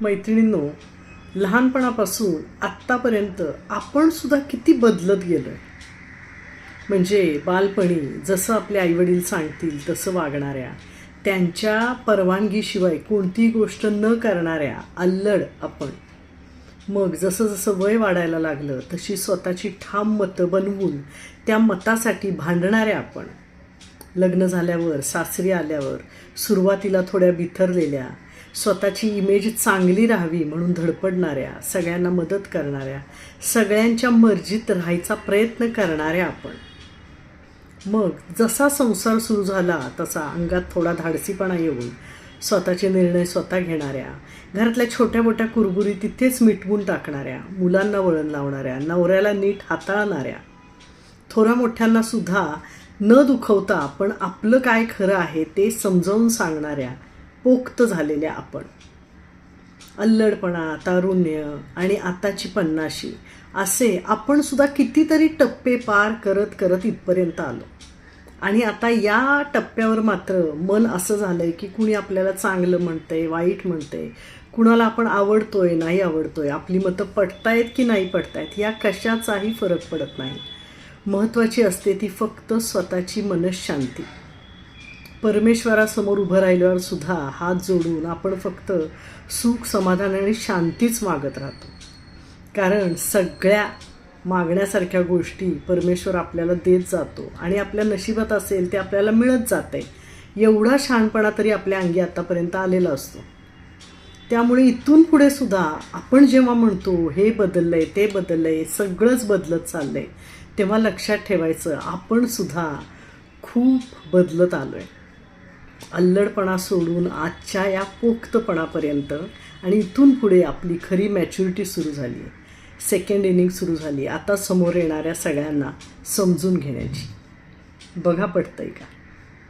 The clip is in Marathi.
मैत्रिणींनो लहानपणापासून आत्तापर्यंत आपण सुद्धा किती बदलत गेलो आहे म्हणजे बालपणी जसं आपले आईवडील सांगतील तसं वागणाऱ्या त्यांच्या परवानगीशिवाय कोणतीही गोष्ट न करणाऱ्या अल्लड आपण. मग जसं जसं वय वाढायला लागलं तशी स्वतःची ठाम मतं बनवून त्या मतासाठी भांडणाऱ्या आपण. लग्न झाल्यावर सासरी आल्यावर सुरुवातीला थोड्या बिथरलेल्या स्वतःची इमेज चांगली राहावी म्हणून धडपडणाऱ्या सगळ्यांना मदत करणाऱ्या सगळ्यांच्या मर्जीत राहायचा प्रयत्न करणाऱ्या आपण. मग जसा संसार सुरू झाला तसा अंगात थोडा धाडसीपणा येऊन स्वतःचे निर्णय स्वतः घेणाऱ्या घरातल्या छोट्या मोठ्या कुरबुरी तिथेच मिटवून टाकणाऱ्या मुलांना वळण लावणाऱ्या नवऱ्याला नीट हाताळणाऱ्या थोड्या मोठ्यांना सुद्धा न दुखवता पण आपलं काय खरं आहे ते समजावून सांगणाऱ्या पोक्त झालेल्या आपण. अल्लडपणा तारुण्य आणि आताची पन्नाशी असे आपण सुद्धा कितीतरी टप्पे पार करत करत इथपर्यंत आलो. आणि आता या टप्प्यावर मात्र मन असं झालं आहे की कुणी आपल्याला चांगलं म्हणतंय वाईट म्हणतंय कुणाला आपण आवडतोय नाही आवडतोय आपली मतं पटतायत की नाही पटतायत या कशाचाही फरक पडत नाही. महत्त्वाची असते ती फक्त स्वतःची मनशांती. परमेश्वरासमोर उभं राहिल्यावर सुद्धा हात जोडून आपण फक्त सुख समाधान आणि शांतीच मागत राहतो. कारण सगळ्या मागण्यासारख्या गोष्टी परमेश्वर आपल्याला देत जातो आणि आपल्या नशिबात असेल ते आपल्याला मिळत जाते एवढा शहाणपणा तरी आपल्या अंगी आतापर्यंत आलेला असतो. त्यामुळे इथून पुढे सुद्धा आपण जेव्हा म्हणतो हे बदललं आहे ते बदललं आहे सगळंच बदलत चाललं आहे तेव्हा लक्षात ठेवायचं आपण सुद्धा खूप बदलत आलो आहे अल्लडपणा सोडून आजच्या या पोक्तपणापर्यंत आणि इथून पुढे आपली खरी मॅच्युरिटी सुरू झाली आहे. सेकंड इनिंग सुरू झाली आता समोर येणाऱ्या सगळ्यांना समजून घेण्याची. बघा पटतंय का?